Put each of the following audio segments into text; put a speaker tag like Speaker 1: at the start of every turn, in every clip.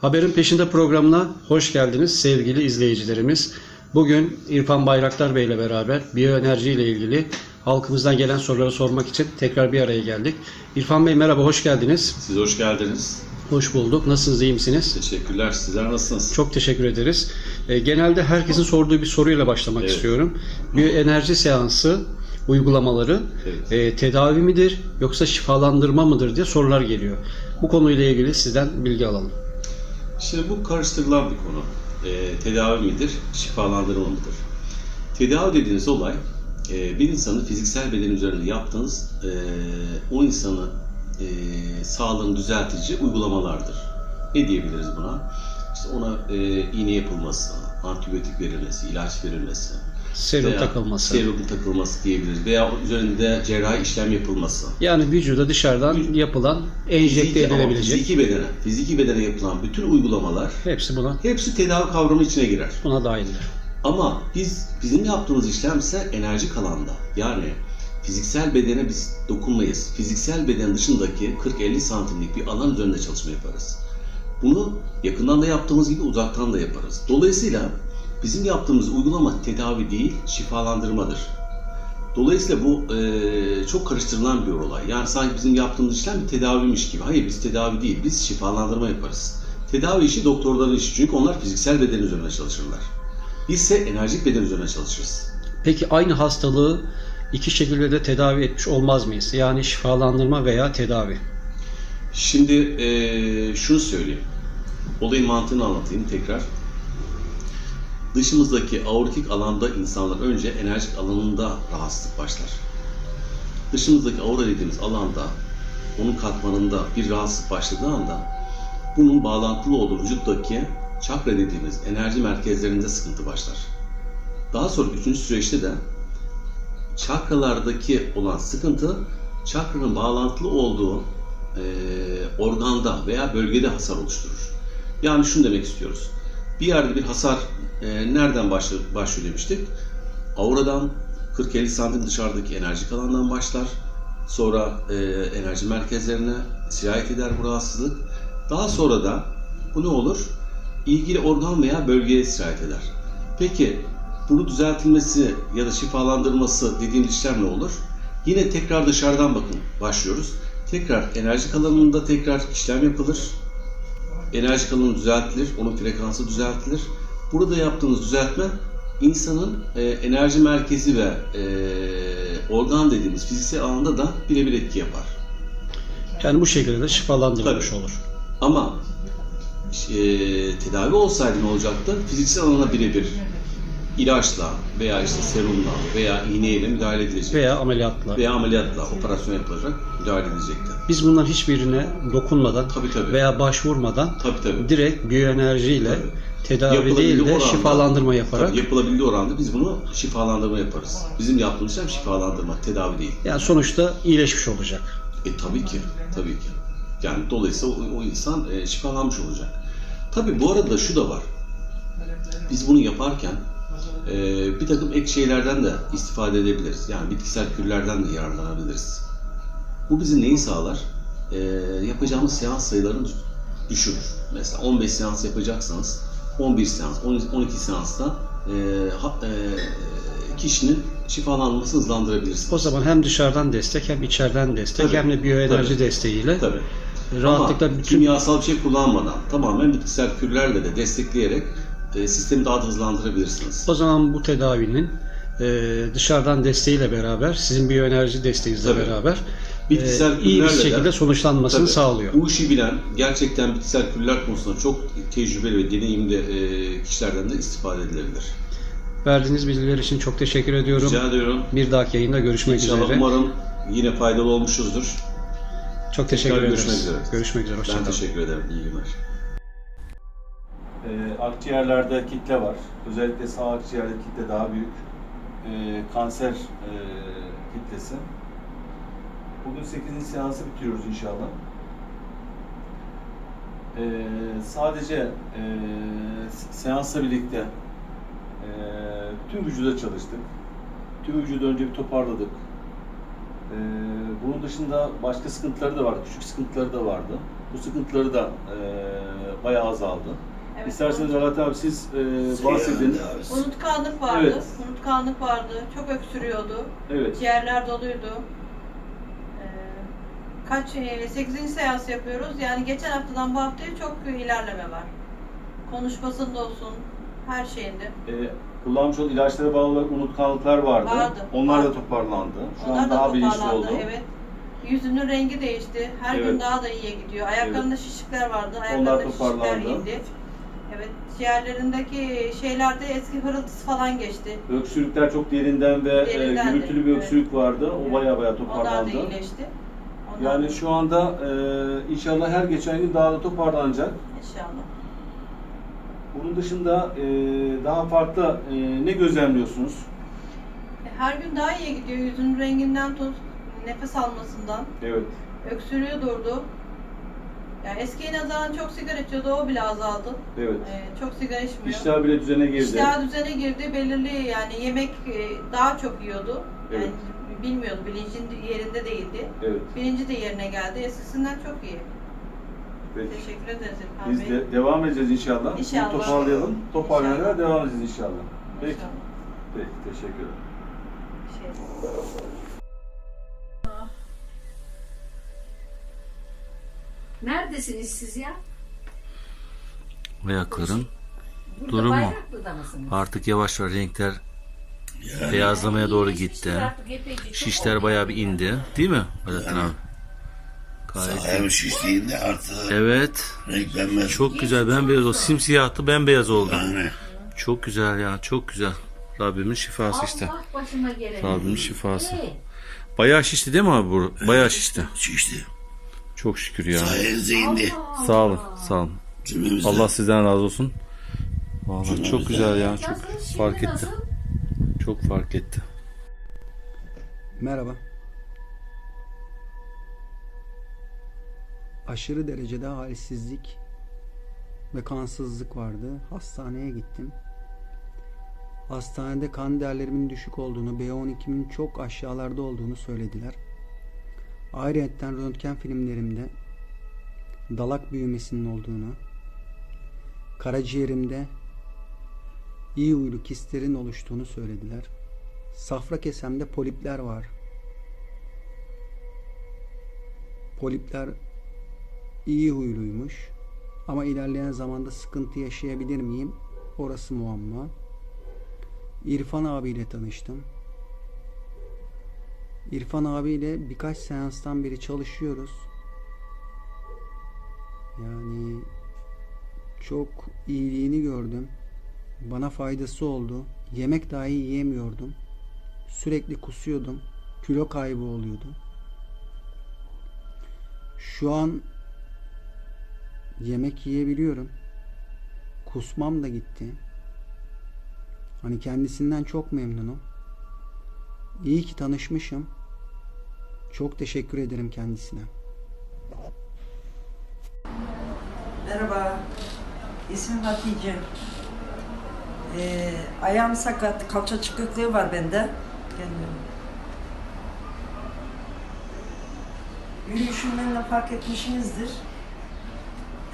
Speaker 1: Haberin Peşinde programına hoş geldiniz sevgili izleyicilerimiz. Bugün İrfan Bayraktar Bey ile beraber biyoenerji ile ilgili halkımızdan gelen soruları sormak için tekrar bir araya geldik. İrfan Bey merhaba, hoş geldiniz.
Speaker 2: Siz hoş geldiniz.
Speaker 1: Hoş bulduk. Nasılsınız, iyi misiniz?
Speaker 2: Teşekkürler. Sizler nasılsınız?
Speaker 1: Çok teşekkür ederiz. E, Genelde herkesin sorduğu bir soruyla başlamak
Speaker 2: Evet.
Speaker 1: istiyorum. Biyoenerji seansı uygulamaları
Speaker 2: Evet.
Speaker 1: e, tedavi midir yoksa şifalandırma mıdır diye sorular geliyor. Bu konuyla ilgili sizden bilgi alalım.
Speaker 2: Şimdi bu karıştırılan bir konu. Ee, tedavi midir, şifalandırma mıdır? Tedavi dediğiniz olay, e, bir insanın fiziksel beden üzerinde yaptığınız e, o insanı e, sağlığını düzeltici uygulamalardır. Ne diyebiliriz buna? İşte ona e, iğne yapılması, antibiyotik verilmesi, ilaç verilmesi,
Speaker 1: Serum
Speaker 2: veya
Speaker 1: takılması.
Speaker 2: serum takılması diyebiliriz veya üzerinde cerrahi işlem yapılması.
Speaker 1: Yani vücuda dışarıdan yapılan, enjekte
Speaker 2: Fiziki-
Speaker 1: edilebilecek
Speaker 2: Fiziki bedene, fiziki bedene yapılan bütün uygulamalar
Speaker 1: hepsi buna
Speaker 2: hepsi tedavi kavramı içine girer.
Speaker 1: buna dahildir.
Speaker 2: Ama biz bizim yaptığımız işlem ise enerjik alanda. Yani fiziksel bedene biz dokunmayız. Fiziksel beden dışındaki 40-50 santimlik bir alan üzerinde çalışma yaparız. Bunu yakından da yaptığımız gibi uzaktan da yaparız. Dolayısıyla bizim yaptığımız uygulama tedavi değil, şifalandırmadır. Dolayısıyla bu eee, çok karıştırılan bir olay. Yani sanki bizim yaptığımız işlem bir tedaviymiş gibi. Hayır biz tedavi değil, biz şifalandırma yaparız. Tedavi işi doktorların işi çünkü onlar fiziksel beden üzerine çalışırlar. Biz ise enerjik beden üzerine çalışırız.
Speaker 1: Peki aynı hastalığı iki şekilde de tedavi etmiş olmaz mıyız? Yani şifalandırma veya tedavi.
Speaker 2: Şimdi eee, şunu söyleyeyim. Olayın mantığını anlatayım tekrar. Dışımızdaki aortik alanda insanlar önce enerjik alanında rahatsızlık başlar. Dışımızdaki aura dediğimiz alanda, onun katmanında bir rahatsızlık başladığı anda bunun bağlantılı olduğu vücuttaki çakra dediğimiz enerji merkezlerinde sıkıntı başlar. Daha sonra üçüncü süreçte de çakralardaki olan sıkıntı çakranın bağlantılı olduğu e, organda veya bölgede hasar oluşturur. Yani şunu demek istiyoruz. Bir yerde bir hasar e, nereden başlıyor, başlıyor demiştik? Auradan 40-50 santim dışarıdaki enerjik alandan başlar. Sonra e, enerji merkezlerine sirayet eder bu rahatsızlık. Daha sonra da bu ne olur? İlgili organ veya bölgeye sirayet eder. Peki bunu düzeltilmesi ya da şifalandırması dediğimiz işlem ne olur? Yine tekrar dışarıdan bakın başlıyoruz. Tekrar enerjik alanında tekrar işlem yapılır. Enerjik alanı düzeltilir, onun frekansı düzeltilir. Burada yaptığımız düzeltme insanın e, enerji merkezi ve e, organ dediğimiz fiziksel alanda da birebir etki yapar.
Speaker 1: Yani bu şekilde de şifalandırılmış
Speaker 2: Tabii.
Speaker 1: olur.
Speaker 2: Ama e, tedavi olsaydı ne olacaktı? Fiziksel alana birebir ilaçla veya işte serumla veya iğneyle müdahale edilecek.
Speaker 1: Veya ameliyatla.
Speaker 2: veya ameliyatla operasyon yapılacak, müdahale edilecekti.
Speaker 1: Biz bunların hiçbirine dokunmadan
Speaker 2: Tabii tabii.
Speaker 1: veya başvurmadan
Speaker 2: Tabii tabii.
Speaker 1: direkt biyoenerjiyle
Speaker 2: Tabii.
Speaker 1: tedavi değil de
Speaker 2: oranda-
Speaker 1: şifalandırma yaparak
Speaker 2: Tabii yapılabildiği oranda biz bunu şifalandırma yaparız. Bizim yaptığımız işlem şifalandırma, tedavi değil.
Speaker 1: yani sonuçta iyileşmiş olacak.
Speaker 2: E tabii ki, tabii ki. Yani dolayısıyla o, o insan e, şifalanmış olacak. Tabii bu arada şu da var. Biz bunu yaparken e, bir takım ek şeylerden de istifade edebiliriz. Yani bitkisel kürlerden de yararlanabiliriz. Bu bizi neyi sağlar? E, yapacağımız seans sayılarını düşürür. Mesela 15 seans yapacaksanız 11 seans, 12 seansta e, ha- e, kişinin şifalanmasını hızlandırabilirsiniz.
Speaker 1: O zaman hem dışarıdan destek hem içeriden destek
Speaker 2: Tabii.
Speaker 1: hem de biyoenerji
Speaker 2: Tabii.
Speaker 1: desteğiyle
Speaker 2: Tabii.
Speaker 1: rahatlıkla
Speaker 2: Ama
Speaker 1: bütün
Speaker 2: kimyasal bir şey kullanmadan tamamen bitkisel kürlerle de destekleyerek e, sistemi daha da hızlandırabilirsiniz.
Speaker 1: o zaman bu tedavinin e, dışarıdan desteğiyle beraber sizin biyoenerji desteğinizle
Speaker 2: Tabii.
Speaker 1: beraber
Speaker 2: Bitkisel
Speaker 1: e, iyi bir
Speaker 2: de-
Speaker 1: şekilde sonuçlanmasını
Speaker 2: Tabii,
Speaker 1: sağlıyor.
Speaker 2: Bu işi bilen, gerçekten bitkisel kürler konusunda çok tecrübeli ve deneyimli e, kişilerden de istifade edilebilir.
Speaker 1: Verdiğiniz bilgiler için çok teşekkür ediyorum.
Speaker 2: Rica ediyorum.
Speaker 1: Bir dahaki yayında görüşmek
Speaker 2: İnşallah
Speaker 1: üzere.
Speaker 2: umarım yine faydalı olmuşuzdur.
Speaker 1: Çok teşekkür
Speaker 2: Tekrar
Speaker 1: ederiz.
Speaker 2: görüşmek üzere.
Speaker 1: Görüşmek üzere.
Speaker 2: Ben
Speaker 1: Hoşçakalın.
Speaker 2: teşekkür ederim. İyi günler.
Speaker 3: Ee, akciğerlerde kitle var. Özellikle sağ akciğerde kitle daha büyük. Ee, kanser e, kitlesi. Bugün 8. seansı bitiriyoruz inşallah. Ee, sadece e, seansla birlikte e, tüm vücuda çalıştık. Tüm vücudu önce bir toparladık. Ee, bunun dışında başka sıkıntıları da vardı, küçük sıkıntıları da vardı. Bu sıkıntıları da e, bayağı azaldı.
Speaker 4: Evet,
Speaker 3: İsterseniz Alat abi siz e, bahsedin.
Speaker 4: Unutkanlık vardı.
Speaker 3: Evet.
Speaker 4: Unutkanlık vardı. Çok öksürüyordu.
Speaker 3: Evet.
Speaker 4: Ciğerler doluydu. Ee, kaç 8. seans yapıyoruz. Yani geçen haftadan bu haftaya çok ilerleme var. Konuşmasında olsun, her şeyinde.
Speaker 3: E, kullanmış olduğu ilaçlara bağlı olarak unutkanlıklar vardı.
Speaker 4: Vardı,
Speaker 3: Onlar da
Speaker 4: vardı.
Speaker 3: toparlandı. Şu
Speaker 4: Onlar
Speaker 3: an
Speaker 4: da
Speaker 3: daha bilinçli oldu.
Speaker 4: Evet. Yüzünün rengi değişti. Her
Speaker 3: Evet.
Speaker 4: gün daha da iyiye gidiyor. Ayaklarında şişlikler vardı. Ayaklarında şişlikler
Speaker 3: toparlandı.
Speaker 4: indi. Evet. Ciğerlerindeki şeylerde eski hırıltısı falan geçti.
Speaker 3: Öksürükler çok derinden ve e,
Speaker 4: Derinden de,
Speaker 3: gürültülü bir
Speaker 4: evet.
Speaker 3: öksürük vardı. O
Speaker 4: Evet.
Speaker 3: baya baya
Speaker 4: Onlar da
Speaker 3: toparlandı.
Speaker 4: iyileşti. Onlar
Speaker 3: Yani şu anda e, inşallah her geçen gün daha da toparlanacak.
Speaker 4: İnşallah.
Speaker 3: Bunun dışında e, daha farklı e, ne gözlemliyorsunuz?
Speaker 4: Her gün daha iyi gidiyor. Yüzünün renginden tut, nefes almasından.
Speaker 3: Evet.
Speaker 4: Öksürüğü durdu. Yani eskiye nazaran çok sigara içiyordu, o bile azaldı.
Speaker 3: Evet.
Speaker 4: Ee, çok sigara içmiyor.
Speaker 3: İştah bile düzene girdi.
Speaker 4: İştah düzene girdi, belirli yani yemek e, daha çok yiyordu. Yani
Speaker 3: Evet.
Speaker 4: bilmiyordu, bilincin yerinde değildi.
Speaker 3: Evet.
Speaker 4: Bilinci de yerine geldi. Eskisinden çok iyi.
Speaker 3: Peki.
Speaker 4: Teşekkür ederiz İlhan
Speaker 3: Biz
Speaker 4: Bey.
Speaker 3: de devam edeceğiz inşallah.
Speaker 4: İnşallah.
Speaker 3: Bunu toparlayalım. Toparlayana kadar devam edeceğiz inşallah. Peki.
Speaker 4: İnşallah.
Speaker 3: Peki. Teşekkür ederim.
Speaker 4: Şey.
Speaker 5: Neredesiniz siz ya?
Speaker 6: Ayakların
Speaker 5: Burada
Speaker 6: Durum mu?
Speaker 5: Bayraklı'da mısınız?
Speaker 6: artık yavaş yavaş renkler beyazlamaya doğru gitti.
Speaker 5: artık epeyce, çok
Speaker 6: Şişler
Speaker 5: oldu.
Speaker 6: bayağı bir indi. Değil mi Alaaddin abi? Gayet iyi.
Speaker 7: şiştiğinde artı
Speaker 6: Evet.
Speaker 7: renklenmez.
Speaker 6: Çok güzel bembeyaz oldu. Simsiyahtı bembeyaz oldu.
Speaker 7: Yani
Speaker 6: Çok güzel ya. Çok güzel. Rabbimin şifası işte.
Speaker 5: Allah başıma geleni.
Speaker 6: Rabbimin şifası.
Speaker 5: Ee,
Speaker 6: Bayağı şişti değil mi abi bu? Bayağı şişti.
Speaker 7: şişti.
Speaker 6: Çok şükür ya.
Speaker 7: Sayenizde indi.
Speaker 6: Sağ olun. Sağ olun.
Speaker 7: Cümlemizde.
Speaker 6: Allah sizden razı olsun. Vallahi çok güzel ya. Çok
Speaker 5: nasıl, şimdi
Speaker 6: fark etti.
Speaker 5: nasıl?
Speaker 6: Çok fark etti.
Speaker 8: Merhaba. Aşırı derecede halsizlik ve kansızlık vardı. Hastaneye gittim. Hastanede kan değerlerimin düşük olduğunu, B12'min çok aşağılarda olduğunu söylediler. Ayrıca röntgen filmlerimde dalak büyümesinin olduğunu, karaciğerimde iyi huylu kistlerin oluştuğunu söylediler. Safra kesemde polipler var. Polipler iyi huyluymuş. Ama ilerleyen zamanda sıkıntı yaşayabilir miyim? Orası muamma. İrfan abiyle tanıştım. İrfan abiyle birkaç seanstan beri çalışıyoruz. Yani çok iyiliğini gördüm. Bana faydası oldu. Yemek dahi yiyemiyordum. Sürekli kusuyordum. Kilo kaybı oluyordu. Şu an yemek yiyebiliyorum. Kusmam da gitti. Hani kendisinden çok memnunum. İyi ki tanışmışım. Çok teşekkür ederim kendisine.
Speaker 9: Merhaba, ismim Hatice. Ee, ayağım sakat, kalça çıkıklığı var bende. Gelmiyorum. Yürüyüşümden de fark etmişsinizdir.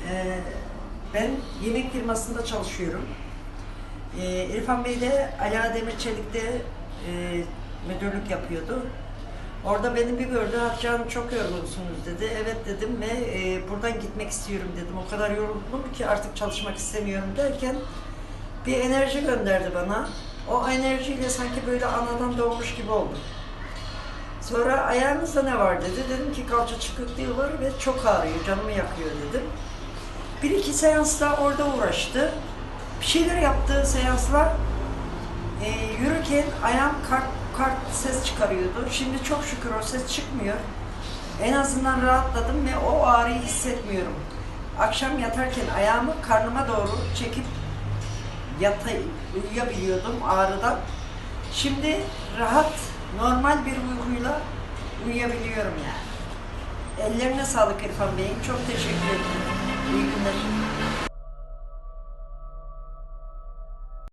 Speaker 9: Ee, ben yemek firmasında çalışıyorum. Ee, İrfan Bey de Ala Demirçelik'te e, müdürlük yapıyordu. Orada beni bir gördü, Hatice çok yorgunsunuz dedi. Evet dedim ve e, buradan gitmek istiyorum dedim. O kadar yoruldum ki artık çalışmak istemiyorum derken bir enerji gönderdi bana. O enerjiyle sanki böyle anadan doğmuş gibi oldum. Sonra ayağınızda ne var dedi. Dedim ki kalça çıkıklığı var ve çok ağrıyor, canımı yakıyor dedim. Bir iki seansla orada uğraştı. Bir şeyler yaptı seanslar. E, yürürken ayağım kart, kart ses çıkarıyordu. Şimdi çok şükür o ses çıkmıyor. En azından rahatladım ve o ağrıyı hissetmiyorum. Akşam yatarken ayağımı karnıma doğru çekip yatay, uyuyabiliyordum ağrıdan. Şimdi rahat, normal bir uykuyla uyuyabiliyorum yani. Ellerine sağlık İrfan Bey'im. Çok teşekkür ederim. İyi günler.